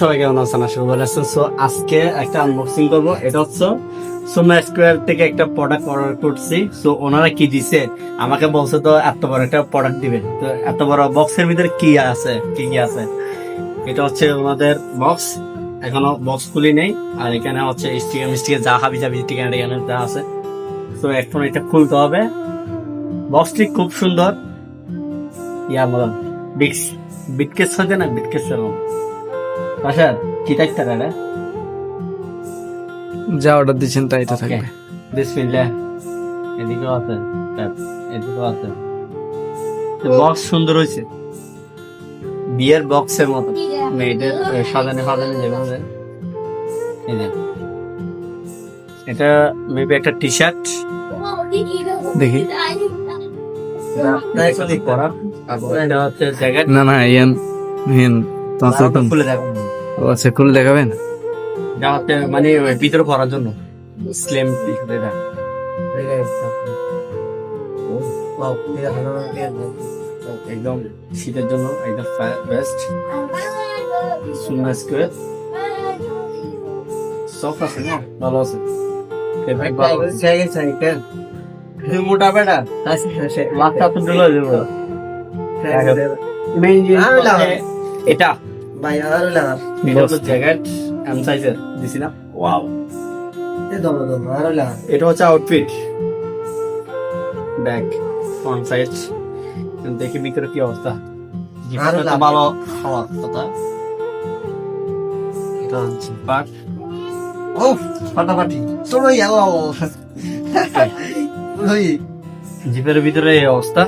সবাই কেমন আছেন? আশা করি সো আজকে একটা আনবক্সিং এটা হচ্ছে সোমা স্কোয়ার থেকে একটা প্রোডাক্ট অর্ডার করছি। সো ওনারা কি দিছে? আমাকে বলছে তো, এত বড় একটা প্রোডাক্ট দিবে। তো, এত বড় বক্সের ভিতরে কি আছে? কি কি আছে? এটা হচ্ছে ওনাদের বক্স এখনও বক্স খুলি নেই। আর এখানে হচ্ছে মিস্টিকার যা হাবি যাবি স্টিকার এখানে যা আছে। তো এখন এটা খুলতে হবে। বক্সটি খুব সুন্দর। ইয়া বলেন বিক্স বিটকেস হচ্ছে না বিটকেস সেরকম আচ্ছা কি থাকতে পারে যা অর্ডার দিচ্ছেন তাই তো থাকবে। বিসমিল্লাহ এদিকেও আছে এদিকেও আছে। বক্স সুন্দর হয়েছে। বিয়ের বক্সের মতো। মেয়েদের সাজানো সাজানো যেভাবে। এটা মেবি একটা টি শার্ট দেখি। না না ইয়ান হিন খুলে ও আচ্ছা খুলে দেখাবেন মানে ওই ভিতরে পরার জন্য। স্লিম একদম শীতের জন্য একদম বেস্ট সুন্দর স্কোয়ার সফট আছে না? ভালো আছে। ভালো মোটা বেটা মাথা তো ডুলে দেবো। এটা। এটা হলো জ্যাকেট এম সাইজের ওয়াও এটা হচ্ছে আউটফিট ব্যাগ ফ্রন্ট সাইড দেখি ভিতরে কি অবস্থা। ভালো হওয়ার কথা। এটা জিপের ভিতরে এই অবস্থা।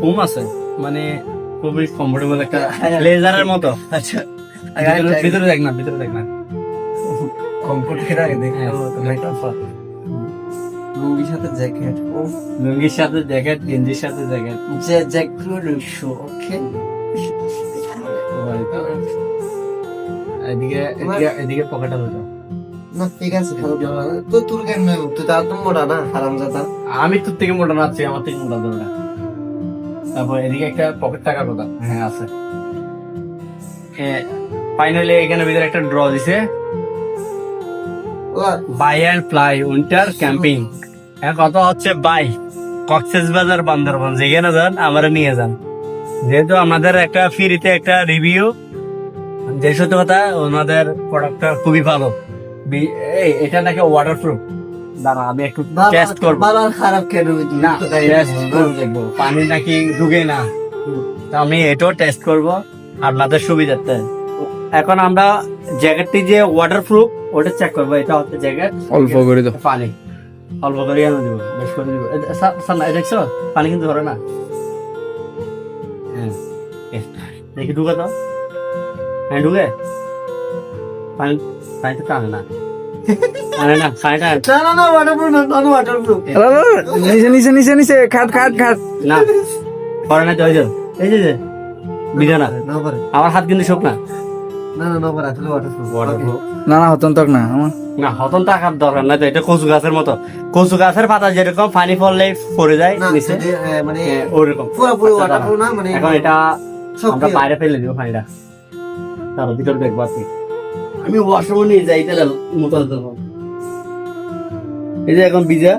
ঘুম আছে মানে খুবই কমফোর্টেবল একটা লেজারের মতো। আচ্ছা। ভিতরে- ভিতরে দেখ না ভিতরে দেখ না। লুঙ্গির সাথে জ্যাকেট ও। লুঙ্গির সাথে জ্যাকেট গেঞ্জির সাথে জ্যাকেট যে জ্যাকেট শো ওকে। এদিকে এদিকে এদিকে পকেটে হতো না ঠিক আছে তো তোর কেন তুই তার তো মোটা না হারাম জাদা আমি তোর থেকে মোটা নাচ্ছি আমার থেকে মোটা না তারপর এদিকে একটা পকেট টাকার কথা। হ্যাঁ আছে। ফাইনালি এখানে ভিতরে একটা ড্র দিছে। Buy and fly winter camping কথা হচ্ছে বাই কক্সেস বাজার বান্দরবন যেখানে যান আমরা নিয়ে যান। যেহেতু আমাদের একটা ফ্রিতে একটা রিভিউ যে সত্যি কথা ওনাদের প্রোডাক্টটা খুবই ভালো। এই এটা নাকি ওয়াটারপ্রুফ দাঁড়া আমি একটু টেস্ট করব। বাবার খারাপ কেন না টেস্ট করে দেখব পানি নাকি ঢুকে না। তো আমি এটাও টেস্ট করব আপনাদের সুবিধার্থে। এখন আমরা জ্যাকেটটি যে ওয়াটারপ্রুফ ওটা চেক করব। এটা হচ্ছে জ্যাকেট অল্প করে দাও। পানি। অল্প করে এনে দিব? বেশ করে দিব। এ- সা- সা- না, দেখছ? পানি কিন্তু ধরে না। হ্যাঁ দেখি ঢুকে তো হ্যাঁ ঢুকে। পানি টানে না নিচে নিচে নিচে নিচে খাট খাট খাট জয় জয় এই যে পারে আমার হাত কিন্তু শোক না না না না পারে আসলে ওয়াটারপ্রুফ না না হতন তক না আমার না হতন টাকার দরকার না তো এটা কচু গাছের মতো কচু গাছের পাতা যেরকম পানি পড়লে পড়ে যায় নিচে মানে হ্যাঁ, ওরকম আচ্ছা, মানে এখন এটা আমরা বাইরে ফেলে দিব পানিটা তার ভিতরে দেখব আপনি আমি ওয়াশরুমে নিয়ে যাই এটা মতো দেবো এই যে এখন ভিজা।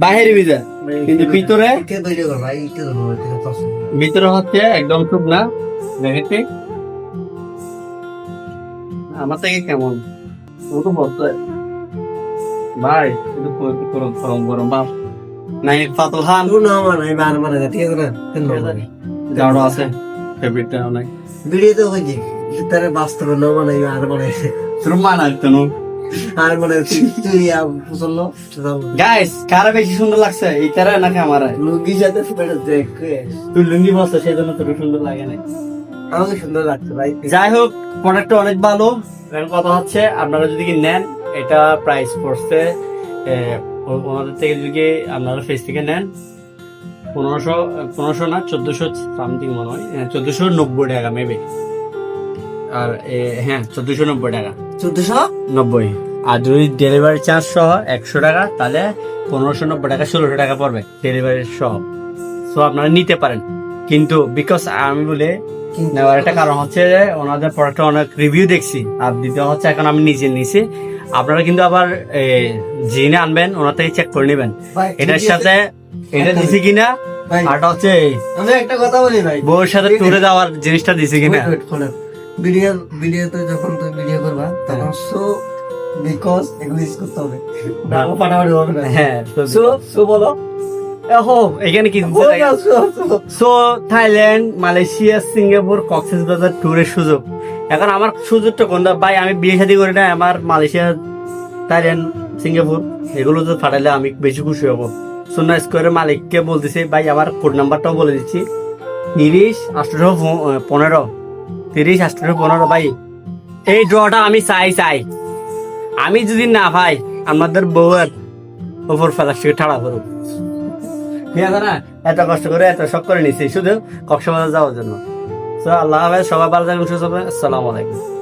বাইরে ভিজা। কিন্তু ভিতরে তৈরি ভিতরে হচ্ছে একদম খুব না দেখেছি। আমার থেকে কেমন? ও তো বলতে ভাই কিন্তু পুরো- পুরো গরম গরম বাপ নাই পাতল হান তুই না মানে বার মানে ঠিক আছে না? কেন যাওয়ার আছে ফেভারিটটা অনেক। ভিডিও ভিডিওতে হয়েছে তারে মানে আর মানে মানা আর মানে গাইস কারা বেশি সুন্দর লাগছে? এই তারা নাকি আমার? লুঙ্গি সাথে ফেটে দেখ। তুই লুঙ্গি বসছো সেই তোর সুন্দর লাগে না আমাকে সুন্দর লাগছে ভাই। যাই হোক প্রোডাক্টটা অনেক ভালো। কথা হচ্ছে আপনারা যদি কি নেন এটা প্রাইস পড়ছে ওনাদের থেকে যদি আপনারা ফেস থেকে নেন পনেরোশো পনেরোশো না চোদ্দশো সামথিং মনে হয় চোদ্দশো নব্বই টাকা মেবি আর হ্যাঁ চোদ্দশো নব্বই টাকা। চোদ্দশো? নব্বই। আর যদি ডেলিভারি চার্জ সহ একশো টাকা তাহলে পনেরোশো নব্বই টাকা ষোলোশো টাকা পড়বে ডেলিভারি সহ। সো আপনারা নিতে পারেন। কিন্তু বিকজ আমি বলে নেওয়ার একটা কারণ হচ্ছে যে ওনাদের প্রোডাক্টে অনেক রিভিউ দেখছি। আর দ্বিতীয় হচ্ছে এখন আমি নিজে নিছি। আপনারা কিন্তু আবার জিনে আনবেন ওনার থেকে চেক করে নেবেন। এটার সাথে এটা দিছি কিনা আরটা হচ্ছে আমি একটা কথা বলি ভাই। বউর সাথে টুরে যাওয়ার জিনিসটা দিছি কিনা। ভিডিও ভিডিওতে যখন তুমি ভিডিও করবা তখন সো বিকজ এগুলো ইউজ করতে হবে। ফাটাফাটি হবে না। হ্যাঁ সো সো বলো। এখানে কি। So Thailand Malaysia Singapore Cox's Bazar ট্যুরের সুযোগ। এখন আমার সুযোগটা কোনটা? ভাই আমি বিয়ে শাদী করি না আমার মালয়েশিয়া থাইল্যান্ড সিঙ্গাপুর এগুলো তো ফাটাইলে আমি বেশি খুশি হব। সোনা স্কোয়ারের মালিককে বলতেছি ভাই আমার কোড নাম্বারটাও বলে দিচ্ছি। তিরিশ আঠারো পনেরো। তিরিশ আঠারো পনেরো, ভাই। এই ড্রটা আমি চাই চাই। আমি যদি না ভাই আমাদের বউয়ের ওপর থেকে ঠাড়া করুক। ঠিক আছে না? এত কষ্ট করে এত শখ করে নিছি, শুধু কক্সবাজার যাওয়ার জন্য। তো আল্লাহ হাফেজ, সবাই ভালো থাকুন, সুস্থ আসসালামু আলাইকুম।